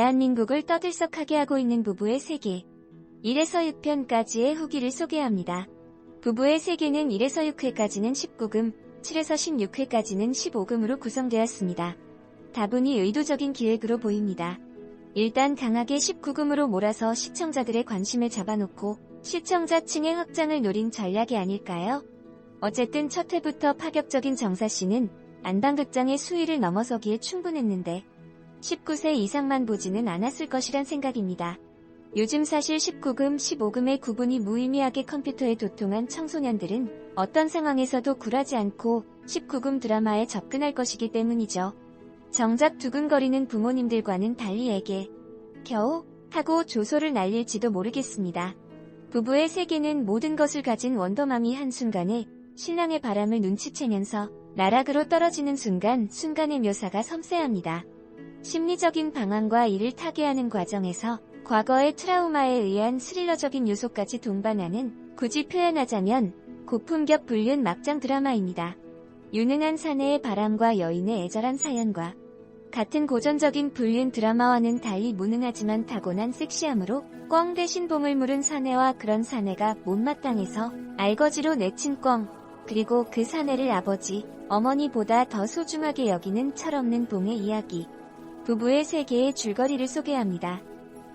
대한민국을 떠들썩하게 하고 있는 부부의 세계. 1에서 6편까지의 후기를 소개합니다. 부부의 세계는 1에서 6회까지는 19금, 7에서 16회까지는 15금으로 구성되었습니다. 다분히 의도적인 기획으로 보입니다. 일단 강하게 19금으로 몰아서 시청자들의 관심을 잡아놓고 시청자층의 확장을 노린 전략이 아닐까요? 어쨌든 첫 회부터 파격적인 정사씨는 안방극장의 수위를 넘어서기에 충분했는데 19세 이상만 보지는 않았을 것이란 생각입니다. 요즘 사실 19금, 15금의 구분이 무의미하게 컴퓨터에 도통한 청소년들은 어떤 상황에서도 굴하지 않고 19금 드라마에 접근할 것이기 때문이죠. 정작 두근거리는 부모님들과는 달리 에게 겨우 하고 조소를 날릴지도 모르겠습니다. 부부의 세계는 모든 것을 가진 원더맘이 한순간에 신랑의 바람을 눈치채면서 나락으로 떨어지는 순간 순간의 묘사가 섬세합니다. 심리적인 방황과 이를 타개하는 과정에서 과거의 트라우마에 의한 스릴러적인 요소까지 동반하는 굳이 표현하자면 고품격 불륜 막장 드라마입니다. 유능한 사내의 바람과 여인의 애절한 사연과 같은 고전적인 불륜 드라마와는 달리 무능하지만 타고난 섹시함으로 꽝 대신 봉을 물은 사내와 그런 사내가 못마땅해서 알거지로 내친 꽝 그리고 그 사내를 아버지, 어머니보다 더 소중하게 여기는 철없는 봉의 이야기. 부부의 세계의 줄거리를 소개합니다.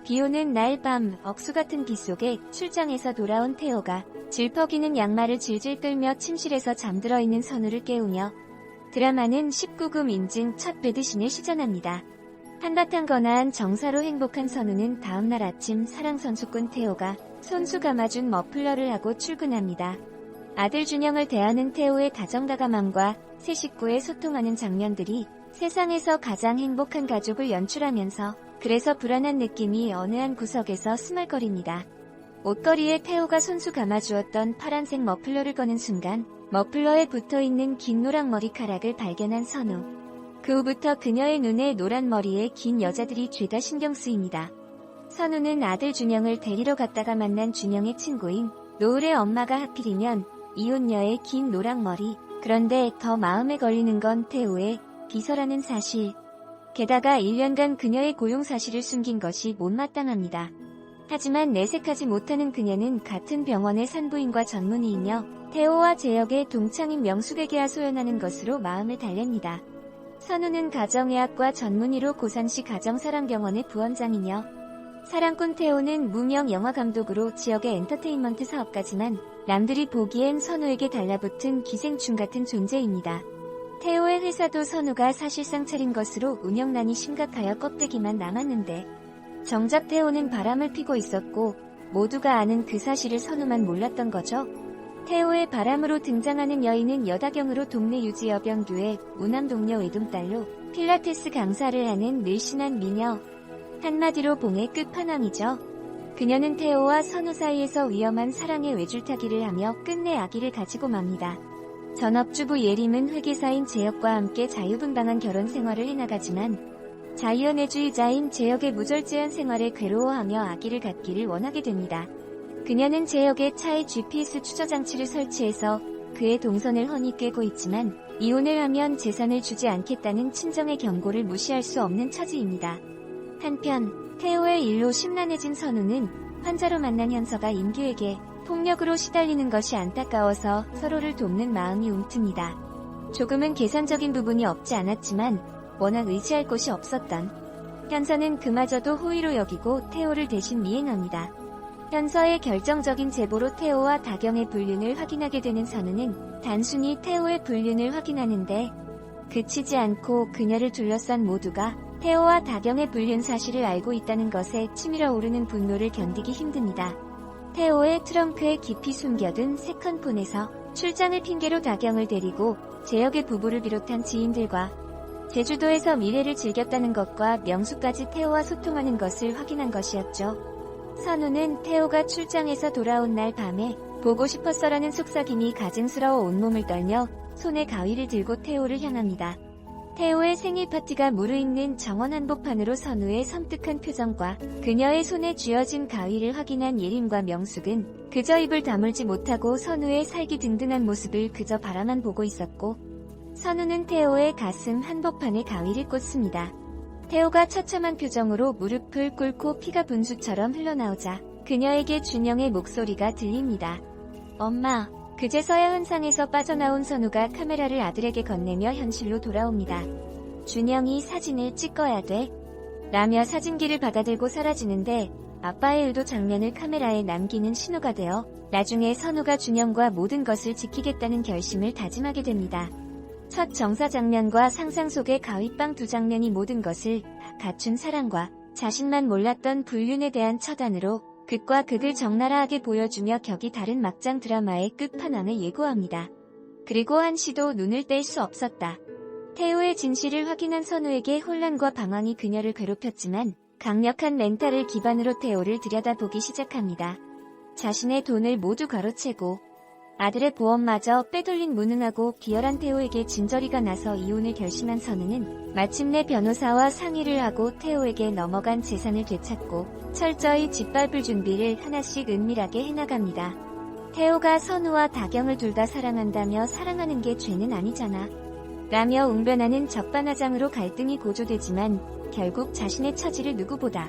비 오는 날 밤 억수 같은 비 속에 출장에서 돌아온 태호가 질퍽이는 양말을 질질 끌며 침실에서 잠들어 있는 선우를 깨우며 드라마는 19금 인증 첫 배드신을 시전합니다. 한바탕 거나한 정사로 행복한 선우는 다음날 아침 사랑 선수꾼 태호가 손수 감아준 머플러를 하고 출근합니다. 아들 준영을 대하는 태호의 다정다감함과 새 식구의 소통하는 장면들이 세상에서 가장 행복한 가족을 연출하면서 그래서 불안한 느낌이 어느 한 구석에서 스멀거립니다. 옷걸이에 태호가 손수 감아주었던 파란색 머플러를 거는 순간 머플러에 붙어있는 긴 노랑 머리카락을 발견한 선우. 그 후부터 그녀의 눈에 노란 머리에 긴 여자들이 죄다 신경 쓰입니다. 선우는 아들 준영을 데리러 갔다가 만난 준영의 친구인 노을의 엄마가 하필이면 이혼녀의 긴 노랑머리. 그런데 더 마음에 걸리는 건 태우의 비서라는 사실. 게다가 1년간 그녀의 고용 사실을 숨긴 것이 못마땅합니다. 하지만 내색하지 못하는 그녀는 같은 병원의 산부인과 전문의이며 태호와 제역의 동창인 명숙에게 하소연하는 것으로 마음을 달랩니다. 선우는 가정의학과 전문의로 고산시 가정사랑병원의 부원장이며 사랑꾼 태호는 무명 영화감독으로 지역의 엔터테인먼트 사업가지만 남들이 보기엔 선우에게 달라붙은 기생충 같은 존재입니다. 태호의 회사도 선우가 사실상 차린 것으로 운영난이 심각하여 껍데기만 남았는데 정작 태호는 바람을 피고 있었고 모두가 아는 그 사실을 선우만 몰랐던 거죠. 태호의 바람으로 등장하는 여인은 여다경으로 동네 유지 여병교의 우남 동료 외동딸로 필라테스 강사를 하는 늘씬한 미녀. 한마디로 봉의 끝판왕이죠. 그녀는 태호와 선우 사이에서 위험한 사랑의 외줄타기를 하며 끝내 아기를 가지고 맙니다. 전업주부 예림은 회계사인 제역과 함께 자유분방한 결혼 생활을 해나가지만 자유연애주의자인 제역의 무절제한 생활에 괴로워하며 아기를 갖기를 원하게 됩니다. 그녀는 제역의 차에 GPS 추저 장치를 설치해서 그의 동선을 훤히 꿰고 있지만 이혼을 하면 재산을 주지 않겠다는 친정의 경고를 무시할 수 없는 처지입니다. 한편 태호의 일로 심란해진 선우는 환자로 만난 현서가 임규에게 폭력으로 시달리는 것이 안타까워서 서로를 돕는 마음이 움틉니다. 조금은 계산적인 부분이 없지 않았지만 워낙 의지할 곳이 없었던 현서는 그마저도 호의로 여기고 태호를 대신 미행합니다. 현서의 결정적인 제보로 태호와 다경의 불륜을 확인하게 되는 선우는 단순히 태호의 불륜을 확인하는데 그치지 않고 그녀를 둘러싼 모두가 태호와 다경의 불륜 사실을 알고 있다는 것에 치밀어 오르는 분노를 견디기 힘듭니다. 태호의 트렁크에 깊이 숨겨둔 세컨폰에서 출장을 핑계로 다경을 데리고 제역의 부부를 비롯한 지인들과 제주도에서 미래를 즐겼다는 것과 명수까지 태호와 소통하는 것을 확인한 것이었죠. 선우는 태호가 출장에서 돌아온 날 밤에 보고 싶었어라는 속삭임이 가증스러워 온몸을 떨며 손에 가위를 들고 태호를 향합니다. 태호의 생일 파티가 무르익는 정원 한복판으로 선우의 섬뜩한 표정과 그녀의 손에 쥐어진 가위를 확인한 예림과 명숙은 그저 입을 다물지 못하고 선우의 살기 든든한 모습을 그저 바라만 보고 있었고 선우는 태호의 가슴 한복판에 가위를 꽂습니다. 태호가 처참한 표정으로 무릎을 꿇고 피가 분수처럼 흘러나오자 그녀에게 준영의 목소리가 들립니다. 엄마, 그제서야 현상에서 빠져나온 선우가 카메라를 아들에게 건네며 현실로 돌아옵니다. 준영이 사진을 찍어야 돼. 라며 사진기를 받아들고 사라지는데 아빠의 의도 장면을 카메라에 남기는 신호가 되어 나중에 선우가 준영과 모든 것을 지키겠다는 결심을 다짐하게 됩니다. 첫 정사 장면과 상상 속의 가위빵 두 장면이 모든 것을 갖춘 사랑과 자신만 몰랐던 불륜에 대한 처단으로 극과 극을 적나라하게 보여주며 격이 다른 막장 드라마의 끝판왕을 예고합니다. 그리고 한시도 눈을 뗄 수 없었다. 태호의 진실을 확인한 선우에게 혼란과 방황이 그녀를 괴롭혔지만 강력한 멘탈을 기반으로 태호를 들여다보기 시작합니다. 자신의 돈을 모두 가로채고 아들의 보험마저 빼돌린 무능하고 비열한 태호에게 진저리가 나서 이혼을 결심한 선우는 마침내 변호사와 상의를 하고 태호에게 넘어간 재산을 되찾고 철저히 짓밟을 준비를 하나씩 은밀하게 해나갑니다. 태호가 선우와 다경을 둘 다 사랑한다며 사랑하는 게 죄는 아니잖아. 라며 웅변하는 적반하장으로 갈등이 고조되지만 결국 자신의 처지를 누구보다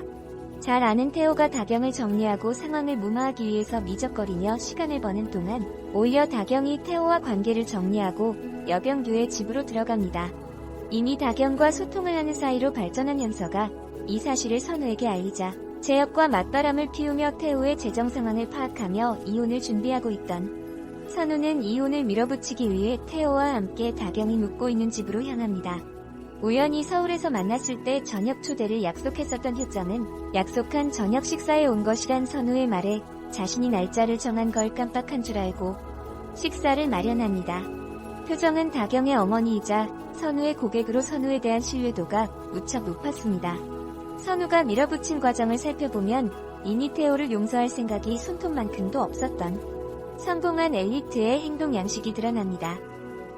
잘 아는 태호가 다경을 정리하고 상황을 무마하기 위해서 미적거리며 시간을 버는 동안 오히려 다경이 태호와 관계를 정리하고 여병규의 집으로 들어갑니다. 이미 다경과 소통을 하는 사이로 발전한 현서가 이 사실을 선우에게 알리자 제협과 맞바람을 피우며 태호의 재정 상황을 파악하며 이혼을 준비하고 있던 선우는 이혼을 밀어붙이기 위해 태호와 함께 다경이 묵고 있는 집으로 향합니다. 우연히 서울에서 만났을 때 저녁 초대를 약속했었던 효정은 약속한 저녁 식사에 온 것이란 선우의 말에 자신이 날짜를 정한 걸 깜빡한 줄 알고 식사를 마련합니다. 효정은 다경의 어머니이자 선우의 고객으로 선우에 대한 신뢰도가 무척 높았습니다. 선우가 밀어붙인 과정을 살펴보면 이니 태호를 용서할 생각이 손톱만큼도 없었던 성공한 엘리트의 행동 양식이 드러납니다.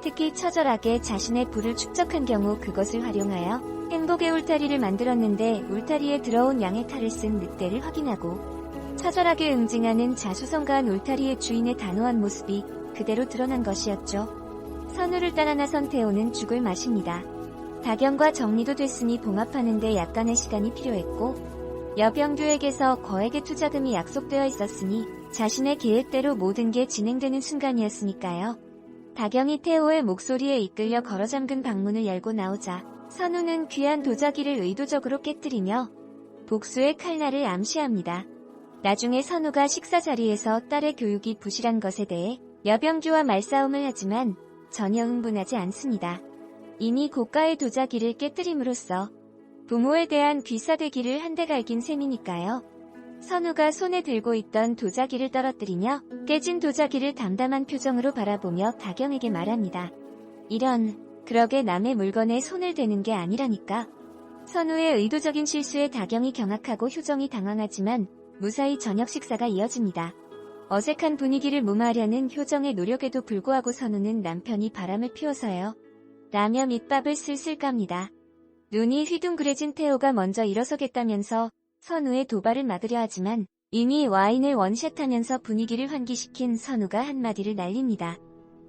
특히 처절하게 자신의 부를 축적한 경우 그것을 활용하여 행복의 울타리를 만들었는데 울타리에 들어온 양의 탈을 쓴 늑대를 확인하고 처절하게 응징하는 자수성가한 울타리의 주인의 단호한 모습이 그대로 드러난 것이었죠. 선우를 따라 나선 태호는 죽을 맛입니다. 다경과 정리도 됐으니 봉합하는데 약간의 시간이 필요했고 여병규에게서 거액의 투자금이 약속되어 있었으니 자신의 계획대로 모든 게 진행되는 순간이었으니까요. 다경이 태호의 목소리에 이끌려 걸어 잠근 방문을 열고 나오자 선우는 귀한 도자기를 의도적으로 깨뜨리며 복수의 칼날을 암시합니다. 나중에 선우가 식사 자리에서 딸의 교육이 부실한 것에 대해 여병규와 말싸움을 하지만 전혀 흥분하지 않습니다. 이미 고가의 도자기를 깨뜨림으로써 부모에 대한 귀사되기를 한데 갈긴 셈이니까요. 선우가 손에 들고 있던 도자기를 떨어뜨리며 깨진 도자기를 담담한 표정으로 바라보며 다경에게 말합니다. 이런, 그러게 남의 물건에 손을 대는 게 아니라니까. 선우의 의도적인 실수에 다경이 경악하고 효정이 당황하지만 무사히 저녁 식사가 이어집니다. 어색한 분위기를 무마하려는 효정의 노력에도 불구하고 선우는 남편이 바람을 피워서요. 라며 밑밥을 슬슬 깝니다. 눈이 휘둥그레진 태호가 먼저 일어서겠다면서 선우의 도발을 막으려 하지만 이미 와인을 원샷하면서 분위기를 환기시킨 선우가 한마디를 날립니다.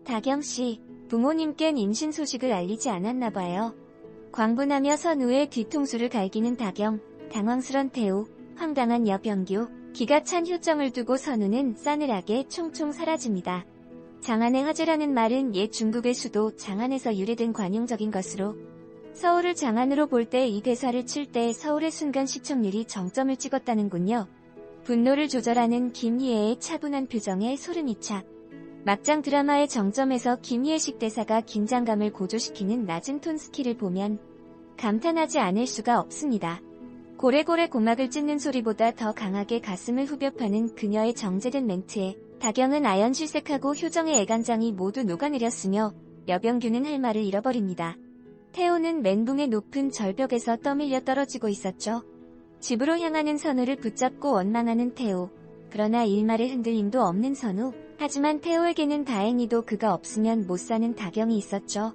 다경씨, 부모님껜 임신 소식을 알리지 않았나 봐요. 광분하며 선우의 뒤통수를 갈기는 다경, 당황스런 태우, 황당한 여병규, 기가 찬 효정을 두고 선우는 싸늘하게 총총 사라집니다. 장안의 화제라는 말은 옛 중국의 수도 장안에서 유래된 관용적인 것으로 서울을 장안으로 볼 때 이 대사를 칠 때 서울의 순간 시청률이 정점을 찍었다는군요. 분노를 조절하는 김희애의 차분한 표정에 소름 이 차. 막장 드라마의 정점에서 김희애식 대사가 긴장감을 고조시키는 낮은 톤 스킬을 보면 감탄하지 않을 수가 없습니다. 고래고래 고막을 찢는 소리보다 더 강하게 가슴을 후벼 파는 그녀의 정제된 멘트에 다경은 아연 실색하고 효정의 애간장이 모두 녹아내렸으며 여병규는 할 말을 잃어버립니다. 태호는 멘붕의 높은 절벽에서 떠밀려 떨어지고 있었죠. 집으로 향하는 선우를 붙잡고 원망하는 태호. 그러나 일말의 흔들림도 없는 선우. 하지만 태호에게는 다행히도 그가 없으면 못 사는 다경이 있었죠.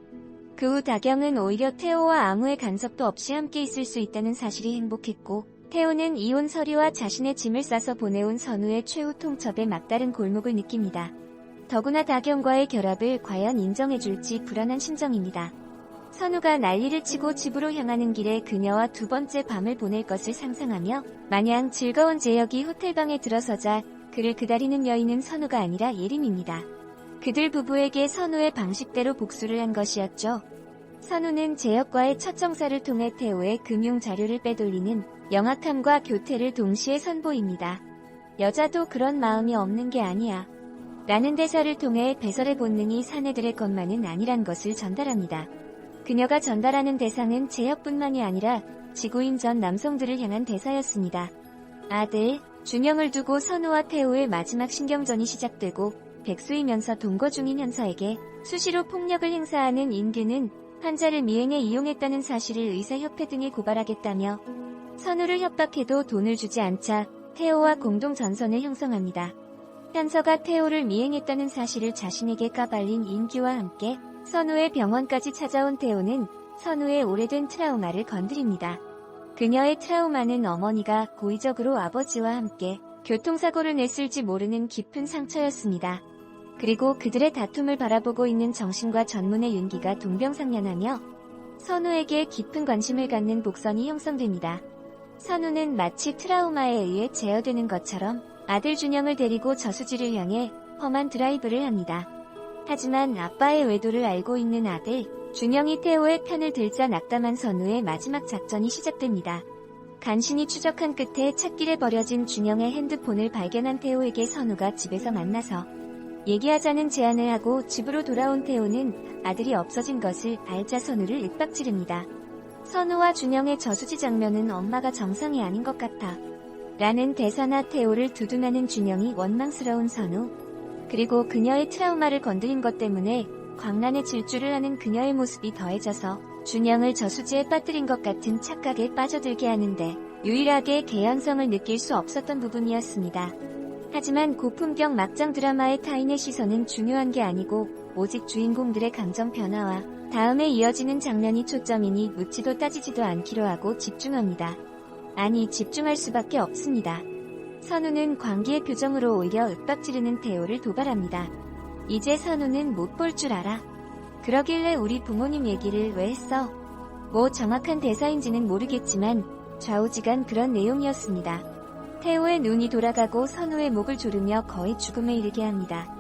그 후 다경은 오히려 태호와 아무의 간섭도 없이 함께 있을 수 있다는 사실이 행복했고 태호는 이혼 서류와 자신의 짐을 싸서 보내온 선우의 최후 통첩에 막다른 골목을 느낍니다. 더구나 다경과의 결합을 과연 인정해줄지 불안한 심정입니다. 선우가 난리를 치고 집으로 향하는 길에 그녀와 두 번째 밤을 보낼 것을 상상하며 마냥 즐거운 제역이 호텔방에 들어서자 그를 기다리는 여인은 선우가 아니라 예림입니다. 그들 부부에게 선우의 방식대로 복수를 한 것이었죠. 선우는 제역과의 첫 정사를 통해 태호의 금융 자료를 빼돌리는 영악함과 교태를 동시에 선보입니다. 여자도 그런 마음이 없는 게 아니야. 라는 대사를 통해 배설의 본능이 사내들의 것만은 아니란 것을 전달합니다. 그녀가 전달하는 대상은 제역뿐만이 아니라 지구인 전 남성들을 향한 대사였습니다. 아들, 준영을 두고 선우와 태호의 마지막 신경전이 시작되고 백수이면서 동거 중인 현서에게 수시로 폭력을 행사하는 인규는 환자를 미행에 이용했다는 사실을 의사협회 등에 고발하겠다며 선우를 협박해도 돈을 주지 않자 태호와 공동 전선을 형성합니다. 현서가 태호를 미행했다는 사실을 자신에게 까발린 인규와 함께 선우의 병원까지 찾아온 태호는 선우의 오래된 트라우마를 건드립니다. 그녀의 트라우마는 어머니가 고의적으로 아버지와 함께 교통사고를 냈을지 모르는 깊은 상처였습니다. 그리고 그들의 다툼을 바라보고 있는 정신과 전문의 윤기가 동병상련하며 선우에게 깊은 관심을 갖는 복선이 형성됩니다. 선우는 마치 트라우마에 의해 제어되는 것처럼 아들 준영을 데리고 저수지를 향해 험한 드라이브를 합니다. 하지만 아빠의 외도를 알고 있는 아들, 준영이 태호의 편을 들자 낙담한 선우의 마지막 작전이 시작됩니다. 간신히 추적한 끝에 찾길에 버려진 준영의 핸드폰을 발견한 태호에게 선우가 집에서 만나서 얘기하자는 제안을 하고 집으로 돌아온 태호는 아들이 없어진 것을 알자 선우를 윽박지릅니다. 선우와 준영의 저수지 장면은 엄마가 정상이 아닌 것 같아. 라는 대사나 태호를 두둔하는 준영이 원망스러운 선우. 그리고 그녀의 트라우마를 건드린 것 때문에 광란에 질주를 하는 그녀의 모습이 더해져서 준영을 저수지에 빠뜨린 것 같은 착각에 빠져들게 하는데 유일하게 개연성을 느낄 수 없었던 부분이었습니다. 하지만 고품격 막장 드라마의 타인의 시선은 중요한 게 아니고 오직 주인공들의 감정 변화와 다음에 이어지는 장면이 초점이니 묻지도 따지지도 않기로 하고 집중합니다. 아니 집중할 수밖에 없습니다. 선우는 광기의 표정으로 오히려 윽박지르는 태호를 도발합니다. 이제 선우는 못 볼 줄 알아. 그러길래 우리 부모님 얘기를 왜 했어? 뭐 정확한 대사인지는 모르겠지만 좌우지간 그런 내용이었습니다. 태호의 눈이 돌아가고 선우의 목을 조르며 거의 죽음에 이르게 합니다.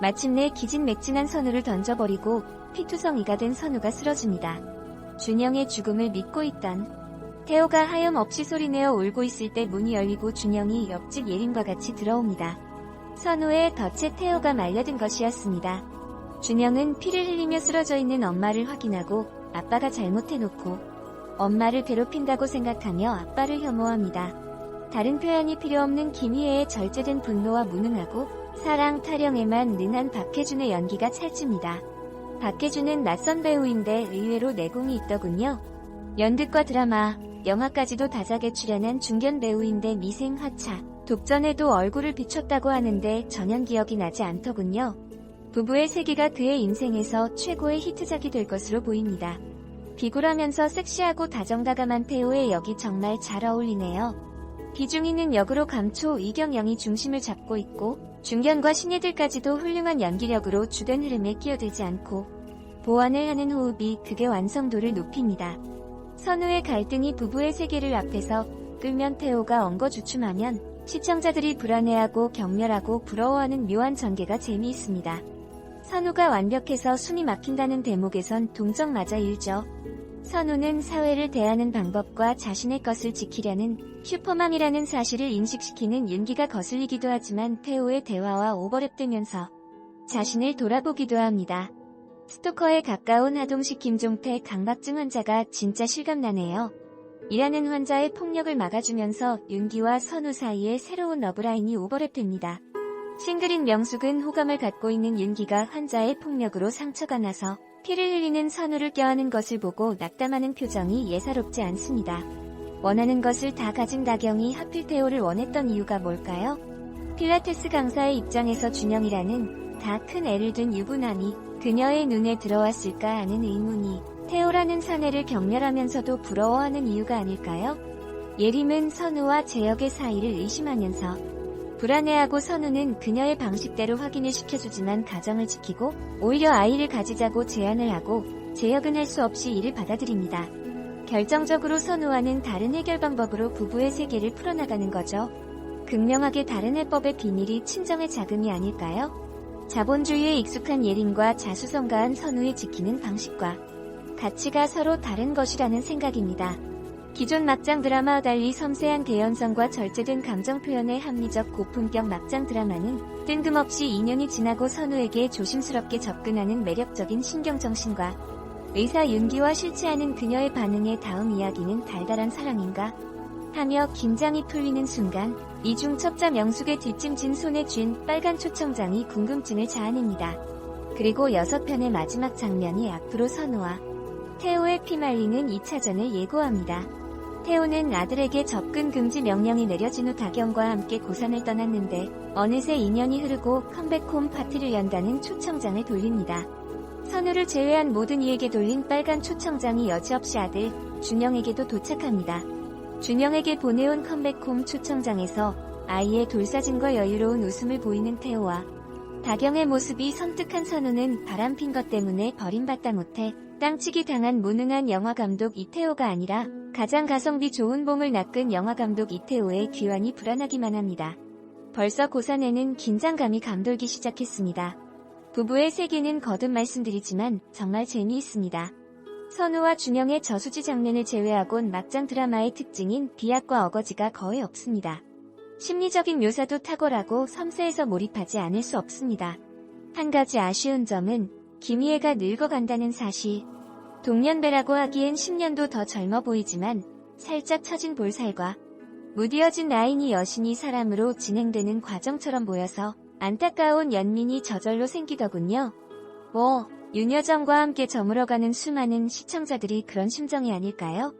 마침내 기진맥진한 선우를 던져버리고 피투성이가 된 선우가 쓰러집니다. 준영의 죽음을 믿고 있던 태호가 하염없이 소리내어 울고 있을 때 문이 열리고 준영이 옆집 예림과 같이 들어옵니다. 선우의 덫에 태호가 말려든 것이었습니다. 준영은 피를 흘리며 쓰러져 있는 엄마를 확인하고 아빠가 잘못해놓고 엄마를 괴롭힌다고 생각하며 아빠를 혐오합니다. 다른 표현이 필요 없는 김희애의 절제된 분노와 무능하고 사랑 타령에만 능한 박해준의 연기가 찰집니다. 박해준은 낯선 배우인데 의외로 내공이 있더군요. 연극과 드라마, 영화까지도 다작에 출연한 중견 배우인데 미생 화차, 독전에도 얼굴을 비췄다고 하는데 전혀 기억이 나지 않더군요. 부부의 세기가 그의 인생에서 최고의 히트작이 될 것으로 보입니다. 비굴하면서 섹시하고 다정다감한 태호의 역이 정말 잘 어울리네요. 비중있는 역으로 감초 이경영이 중심을 잡고 있고 중견과 신예들까지도 훌륭한 연기력으로 주된 흐름에 끼어들지 않고 보완을 하는 호흡이 극의 완성도를 높입니다. 선우의 갈등이 부부의 세계를 앞에서 끌면 태호가 엉거주춤하면 시청자들이 불안해하고 경멸하고 부러워하는 묘한 전개가 재미있습니다. 선우가 완벽해서 숨이 막힌다는 대목에선 동정맞아 일죠. 선우는 사회를 대하는 방법과 자신의 것을 지키려는 슈퍼맘이라는 사실을 인식시키는 윤기가 거슬리기도 하지만 태호의 대화와 오버랩되면서 자신을 돌아보기도 합니다. 스토커에 가까운 하동식 김종태 강박증 환자가 진짜 실감나네요. 일하는 환자의 폭력을 막아주면서 윤기와 선우 사이에 새로운 러브라인이 오버랩됩니다. 싱글인 명숙은 호감을 갖고 있는 윤기가 환자의 폭력으로 상처가 나서 피를 흘리는 선우를 껴안은 것을 보고 낙담하는 표정이 예사롭지 않습니다. 원하는 것을 다 가진 다경이 하필 태호를 원했던 이유가 뭘까요? 필라테스 강사의 입장에서 준영이라는 다 큰 애를 둔 유부남이 그녀의 눈에 들어왔을까 하는 의문이 태호라는 사내를 경멸하면서도 부러워하는 이유가 아닐까요? 예림은 선우와 재혁의 사이를 의심하면서 불안해하고 선우는 그녀의 방식대로 확인을 시켜주지만 가정을 지키고 오히려 아이를 가지자고 제안을 하고 제혁은 할 수 없이 이를 받아들입니다. 결정적으로 선우와는 다른 해결 방법으로 부부의 세계를 풀어나가는 거죠. 극명하게 다른 해법의 비밀이 친정의 자금이 아닐까요? 자본주의에 익숙한 예림과 자수성가한 선우의 지키는 방식과 가치가 서로 다른 것이라는 생각입니다. 기존 막장 드라마와 달리 섬세한 개연성과 절제된 감정 표현의 합리적 고품격 막장 드라마는 뜬금없이 2년이 지나고 선우에게 조심스럽게 접근하는 매력적인 신경정신과 의사 윤기와 실체하는 그녀의 반응에 다음 이야기는 달달한 사랑인가 하며 긴장이 풀리는 순간 이중 첩자 명숙의 뒷짐진 손에 쥔 빨간 초청장이 궁금증을 자아냅니다. 그리고 여섯 편의 마지막 장면이 앞으로 선우와 태호의 피말리는 2차전을 예고합니다. 태호는 아들에게 접근 금지 명령이 내려진 후 다경과 함께 고산을 떠났는데 어느새 2년이 흐르고 컴백홈 파티를 연다는 초청장을 돌립니다. 선우를 제외한 모든 이에게 돌린 빨간 초청장이 여지없이 아들 준영에게도 도착합니다. 준영에게 보내온 컴백홈 초청장에서 아이의 돌사진과 여유로운 웃음을 보이는 태호와 다경의 모습이 섬뜩한 선우는 바람핀 것 때문에 버림받다 못해 땅치기 당한 무능한 영화감독 이태호가 아니라 가장 가성비 좋은 봄을 낚은 영화감독 이태호의 귀환이 불안하기만 합니다. 벌써 고산에는 긴장감이 감돌기 시작했습니다. 부부의 세계는 거듭 말씀드리지만 정말 재미있습니다. 선우와 준영의 저수지 장면을 제외하곤 막장 드라마의 특징인 비약과 어거지가 거의 없습니다. 심리적인 묘사도 탁월하고 섬세해서 몰입하지 않을 수 없습니다. 한 가지 아쉬운 점은 김희애가 늙어간다는 사실. 동년배라고 하기엔 10년도 더 젊어 보이지만 살짝 처진 볼살과 무디어진 라인이 여신이 사람으로 진행되는 과정처럼 보여서 안타까운 연민이 저절로 생기더군요. 뭐, 윤여정과 함께 저물어가는 수많은 시청자들이 그런 심정이 아닐까요?